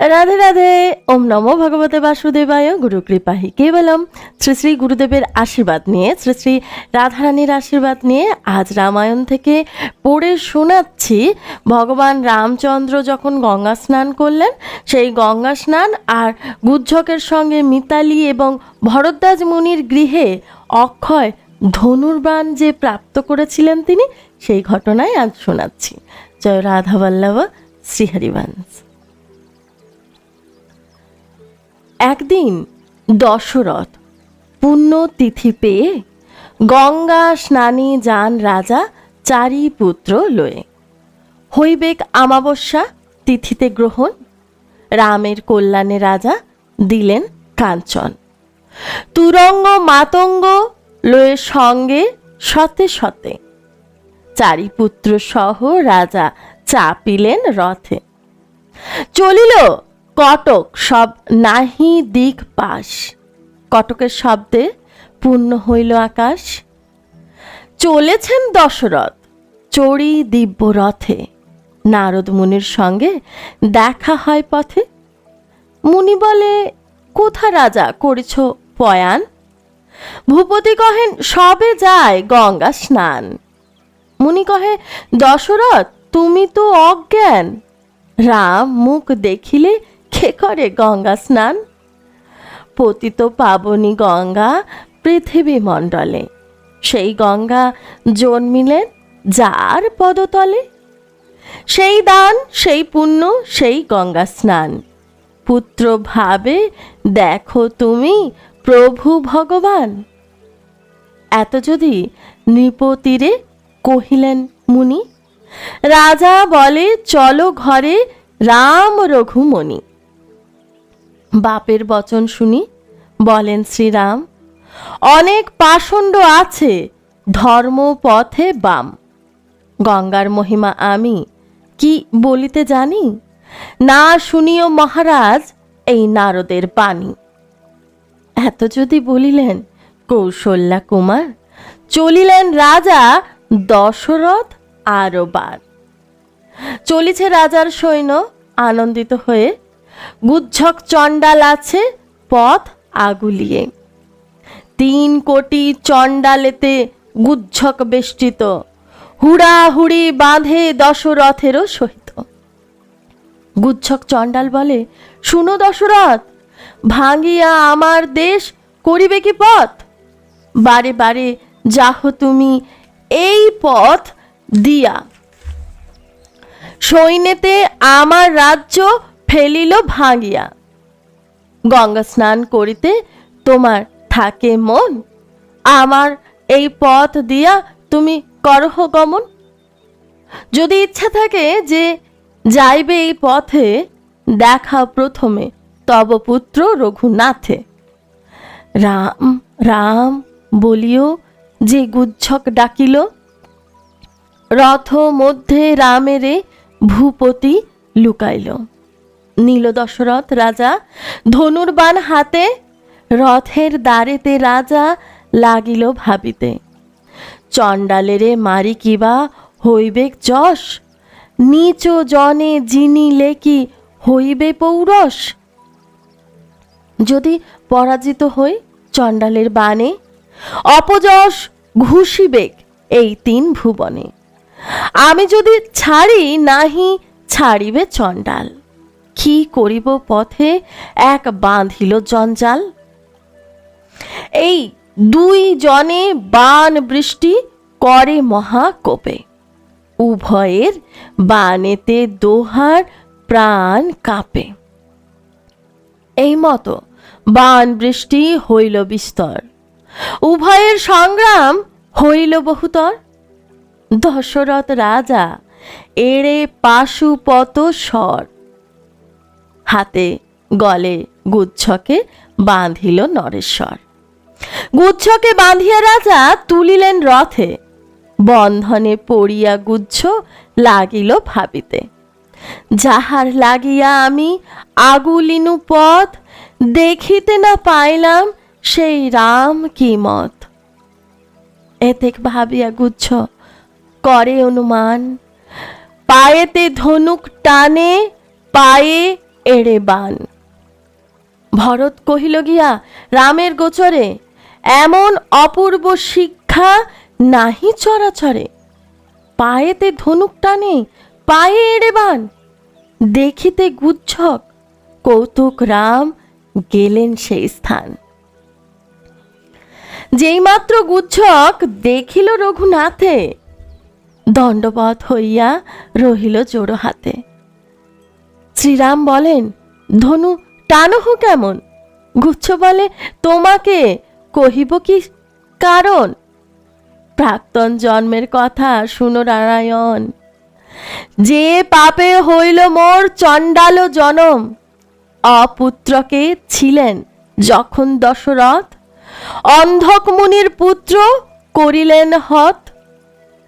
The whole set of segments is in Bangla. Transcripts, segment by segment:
রাধে রাধে, ওম নমো ভগবতে বাসুদেবায়, গুরু কৃপাহি কেবলম। শ্রী শ্রী গুরুদেবের আশীর্বাদ নিয়ে, শ্রী শ্রী রাধারানীর আশীর্বাদ নিয়ে আজ রামায়ণ থেকে পড়ে শোনাচ্ছি। ভগবান রামচন্দ্র যখন গঙ্গা স্নান করলেন, সেই গঙ্গা স্নান আর গুজ্জকের সঙ্গে মিতালি এবং ভরদ্বাজ মুনির গৃহে অক্ষয় ধনুর্বাণ যে প্রাপ্ত করেছিলেন তিনি, সেই ঘটনায় আজ শোনাচ্ছি। জয় রাধা বল্লভ একদিন দশরথ পুণ্য তিথি পেয়ে গঙ্গা স্নানে যান রাজা চারি পুত্র লয়ে। হইবেক আমাবস্যা তিথিতে গ্রহণ, রামের কল্যাণে রাজা দিলেন কাঞ্চন। তুরঙ্গ মাতঙ্গ লয়ে সঙ্গে শতে শতে চারি পুত্র সহ রাজা চাপিলেন রথে। চলিল কটক সব নাহি দিক পাশ। কটকের শব্দে পূর্ণ হইল আকাশ। চলেছেন দশরথ, চড়ি দিব্য রথে। নারদ মুনির সঙ্গে দেখা হয় পথে। মুনি বলে, কোথা রাজা করেছ পয়ান? ভূপতি কহেন, সবে যায় গঙ্গা স্নান। মুনি কহে, দশরথ, তুমি তো অজ্ঞান। রাম মুখ দেখিলে কে করে গঙ্গা স্নান। পতিত পাবনী গঙ্গা পৃথিবী মণ্ডলে। সেই গঙ্গা জন্মিলেন যার পদতলে। সেই দান, সেই পুণ্য, সেই গঙ্গা স্নান। পুত্র ভাবে, দেখো তুমি প্রভু ভগবান। এত যদি নৃপতীরে কহিলেন মুনি, রাজা বলে চলো ঘরে রাম রঘুমণি। বাপের বচন শুনি, বলেন শ্রীরাম, অনেক পাষণ্ড আছে ধর্ম পথে বাম। গঙ্গার মহিমা আমি কি বলিতে জানি? না শুনিও মহারাজ এই নারদের বাণী। এত যদি বলিলেন, কৌশল্যা কুমার, চলিলেন রাজা দশরথ আরও বার চলিছে রাজার সৈন্য আনন্দিত হয়ে গুজ্জক চণ্ডাল আছে, পথ আগুলিয়ে। তিন কোটি চণ্ডালেতে গুজ্জক বেষ্টিত, হুড়াহুড়ি বাঁধে দশরথেরও সহিত। গুজ্জক চণ্ডাল বলে, শুনো দশরথ, ভাঙিয়া আমার দেশ করিবে কি পথ? বারে বারে যাহ তুমি এই পথ দিয়া। সৈন্যতে আমার রাজ্য ফেলিল ভাঙিয়া গঙ্গা স্নান করিতে তোমার থাকে মন? আমার এই পথ দিয়া তুমি করহ গমন? যদি ইচ্ছা থাকে যে যাইবে এই পথে, দেখা প্রথমে তব পুত্র রঘুনাথে। রাম রাম বলিও যে গুজ্জক ডাকিল রথ মধ্যে রামেরে ভূপতি লুকাইল। নীল দশরথ রাজা ধনুর্বাণ হাতে, রথের দ্বারেতে রাজা লাগিল ভাবিতে। চণ্ডালেরে মারি কিবা হইবে যশ? নিচ জনে যিনি লেকি হইবে পৌরস? যদি পরাজিত হই চণ্ডালের বাণে, অপযশ ঘুষিবেক এই তিন ভুবনে। আমি যদি ছাড়ি নাহি, ছাড়িবে চণ্ডাল। কি করিব পথে? এক বাঁধিল জঞ্জাল। এই দুই জনে বান বৃষ্টি করে মহাকোপে। উভয়ের বানেতে দোহার প্রাণ কাঁপে। এই মতো বান বৃষ্টি হইল বিস্তর। উভয়ের সংগ্রাম হইল বহুতর। দশরথ রাজা এড়ে পাশুপত স্বর হাতে গলে গুচ্ছকে বাঁধিল নরেশ্বর। গুচ্ছকে বাঁধিয়া রাজা তুলিলেন রথে। বন্ধনে পড়িয়া গুচ্ছ লাগিল ভাবিতে। যাহার লাগিয়া আমি আগুলিনু পথ দেখিতে না পাইলাম, সেই রাম কি মত? এতেক ভাবিয়া গুচ্ছ করে অনুমান। পায়েতে ধনুক টানে, পায়ে এড়ে বান। ভরত কহিল গিয়া, রামের গোচরে এমন অপূর্ব শিক্ষা নাহি চরাচরে। পায়েতে ধনুক টানে, পায়ে এড়ে বান। দেখিতে গুচ্ছক, কৌতুক রাম গেলেন সেই স্থান। যেইমাত্র গুচ্ছক দেখিল রঘুনাথে, দণ্ডবধ হইয়া রহিল জোড়ো হাতে শ্রীরাম বলেন, ধনু টানহ কেমন? গুচ্ছ বলে, তোমাকে কহিব কি কারণ? প্রাক্তন জন্মের কথা শুনো নারায়ণ। যে পাপে হইল মোর চণ্ডাল জনম, অপুত্রকে ছিলেন যখন দশরথ, অন্ধক মুনির পুত্র করিলেন হত।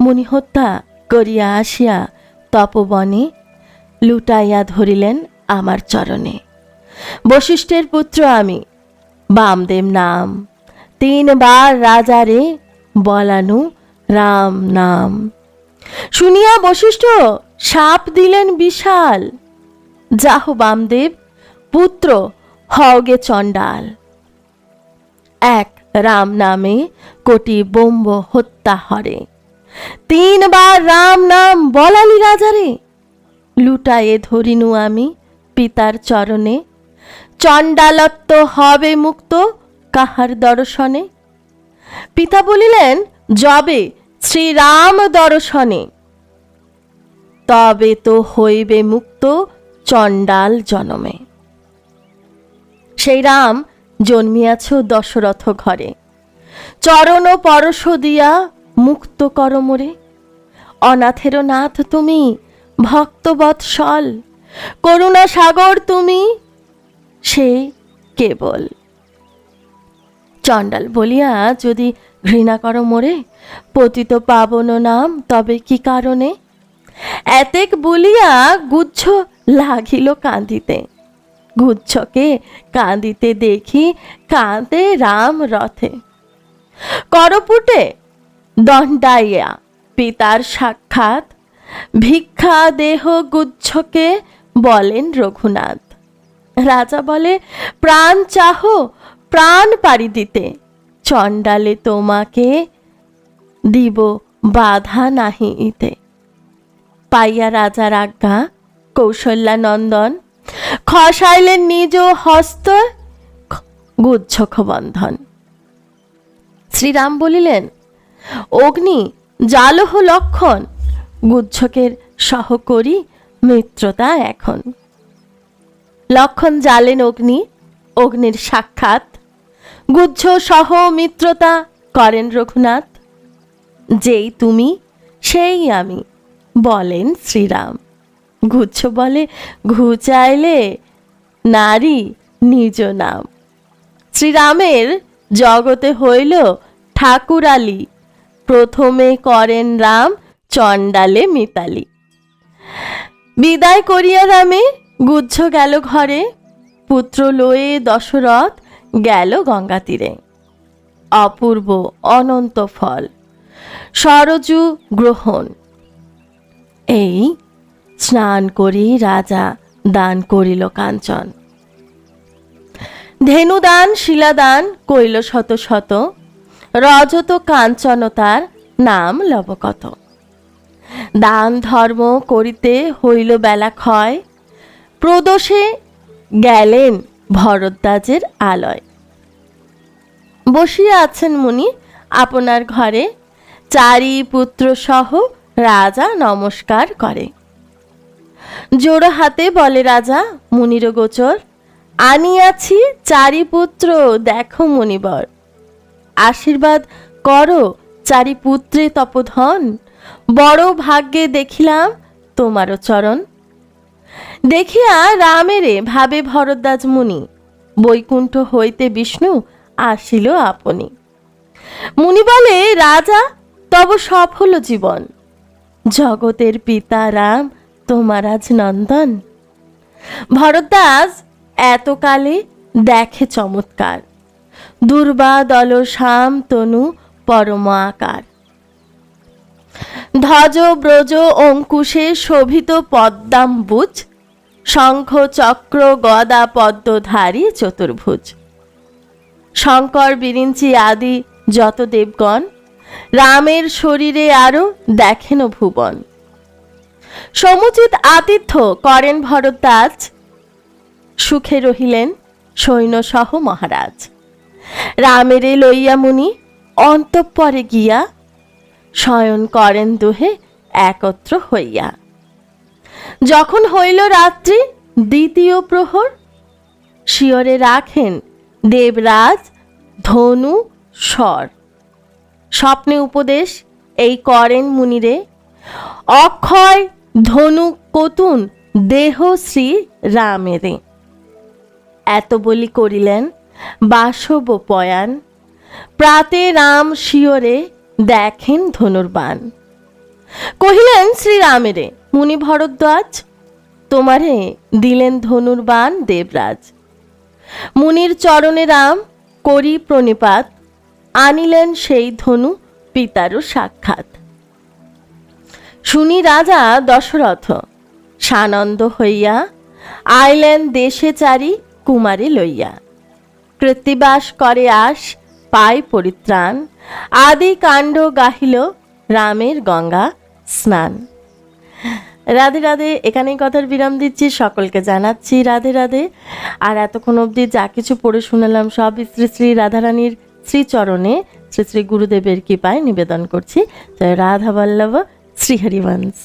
মুনি হত্যা করিয়া আসিয়া তপবনে লুটাইয়া ধরিলেন আমার চরণে। বশিষ্ঠের পুত্র আমি, বামদেব নাম। তিনবার রাজারে বলানু রাম নাম। শুনিয়া বশিষ্ঠ সাপ দিলেন বিশাল। যাহ বামদেব, পুত্র হওগে চণ্ডাল। এক রাম নামে কোটি বোম্ব হত্যা হরে। তিনবার রাম নাম বলালি রাজারে। লুটায়ে ধরিনু আমি পিতার চরণে। চণ্ডালত্ব হবে মুক্ত কাহার দর্শনে? পিতা বলিলেন, যবে শ্রীরাম দর্শনে। তবে তো হইবে মুক্ত চণ্ডাল জনমে। সেই রাম জন্মিয়াছ দশরথ ঘরে। চরণ পরশ দিয়া মুক্ত কর মোরে অনাথের নাথ তুমি ভক্তবৎসল করুণা সাগর তুমি, সে কেবল। চণ্ডাল বলিয়া, যদি ঘৃণা করো মোরে, পতিত পাবন নাম, তবে কি কারণে? এতেক বলিয়া গুচ্ছ লাগিল কাঁদিতে। গুচ্ছকে কাঁদিতে দেখি কাঁদে রাম রথে। করপুটে দণ্ডাইয়া, পিতার সাক্ষাৎ ভিক্ষা দেহ গুচ্ছকে বলেন রঘুনাথ। রাজা বলে, প্রাণ চাহ, প্রাণ পাড়ি দিতে। চণ্ডালে তোমাকে দিব বাধা নাহি ইতে পাইয়া রাজার আজ্ঞা, কৌশল্যানন্দন খসাইলেন নিজ হস্ত গুচ্ছক বন্ধন শ্রীরাম বলিলেন, অগ্নি, জালহ লক্ষণ গুচ্ছকের সহকরি মিত্রতা এখন। লক্ষণ জালেন অগ্নি, অগ্নির সাক্ষাৎ। গুচ্ছ সহ মিত্রতা করেন রঘুনাথ। যেই তুমি, সেই আমি, বলেন শ্রীরাম। গুচ্ছ বলে ঘুচাইলে নারী নিজ নাম। শ্রীরামের জগতে হইল ঠাকুরালি। প্রথমে করেন রাম চণ্ডালে মিতালি। বিদায় করিয়া রামে গুচ্ছ গেল ঘরে, পুত্র লয়ে দশরথ গেল গঙ্গা তীরে। অপূর্ব অনন্ত ফল, সরজু গ্রহণ। এই স্নান করি রাজা দান করিল কাঞ্চন। ধেনুদান, শিলাদান কইল শত শত, রজত কাঞ্চনতার নাম লবকত। দান ধর্ম করিতে হইল বেলা ক্ষয়। প্রদোষে গেলেন ভরদ্বাজের আলয়। বসিয়া আছেন মুনি আপনার ঘরে। চারি পুত্র সহ রাজা নমস্কার করে। জোড়ো হাতে বলে, রাজা, মুনির গোচর। আনিয়াছি চারি পুত্র দেখো মুনিবর। আশীর্বাদ করো চারি পুত্রে তপধন। বড় ভাগ্যে দেখিলাম তোমারও চরণ। দেখিয়া রামেরে ভাবে ভরদ্বাজ মুনি, বৈকুণ্ঠ হইতে বিষ্ণু আসিল আপনি। মুনি বলে, রাজা, তব সফল জীবন। জগতের পিতা রাম, তোমার আজ নন্দন। ভরদ্বাজ, এতকালে দেখে চমৎকার। দুর্বা দল শাম তনু পরম আকার। ধ্বজ, ব্রজ, অঙ্কুশে শোভিত পদ্মাম্বুজ, শঙ্খ, চক্র, গদা, পদ্মধারী, চতুর্ভুজ। শঙ্কর, বিরিঞ্চি আদি যত দেবগণ, রামের শরীরে আরও দেখেন ভুবন। সমুচিত আতিথ্য করেন ভরদ্বাজ। সুখে রহিলেন সৈন্যসহ মহারাজ। রামেরে লইয়া মুনি অন্তঃপরে গিয়া শয়ন করেন দুহে একত্র হইয়া। যখন হইল রাত্রি, দ্বিতীয় প্রহর, শিয়রে রাখেন দেবরাজ, ধনু, স্বর। স্বপ্নে উপদেশ, এই করেন মুনিরে, অক্ষয়, ধনু, কতুন, দেহ শ্রী রামেরে। এত বলি করিলেন বাসব পয়ান প্রাতে রাম শিয়রে দেখেন ধনুর্বাণ। কহিলেন, শ্রীরামেরে মুনি ভরদ্বাজ তোমারে দিলেন ধনুর্বাণ দেবরাজ। মুনির চরণে রাম, করি প্রণিপাত, আনিলেন সেই ধনু পিতারও সাক্ষাৎ। শুনি রাজা দশরথ, সানন্দ হইয়া আইলেন দেশে চারি কুমারে লইয়া। কৃত্তিবাস করে আস পায় পরিত্রাণ। আদি কাণ্ড গাহিল রামের গঙ্গা স্নান। রাধে রাধে এখানেই কথার বিরাম দিচ্ছি, সকলকে জানাচ্ছি রাধে রাধে। আর এতক্ষণ অবধি যা কিছু পড়ে শুনালাম সব শ্রী শ্রী রাধারানীর শ্রীচরণে, শ্রী শ্রী গুরুদেবের কৃপায় নিবেদন করছি। রাধা বল্লভ শ্রীহরিবংশ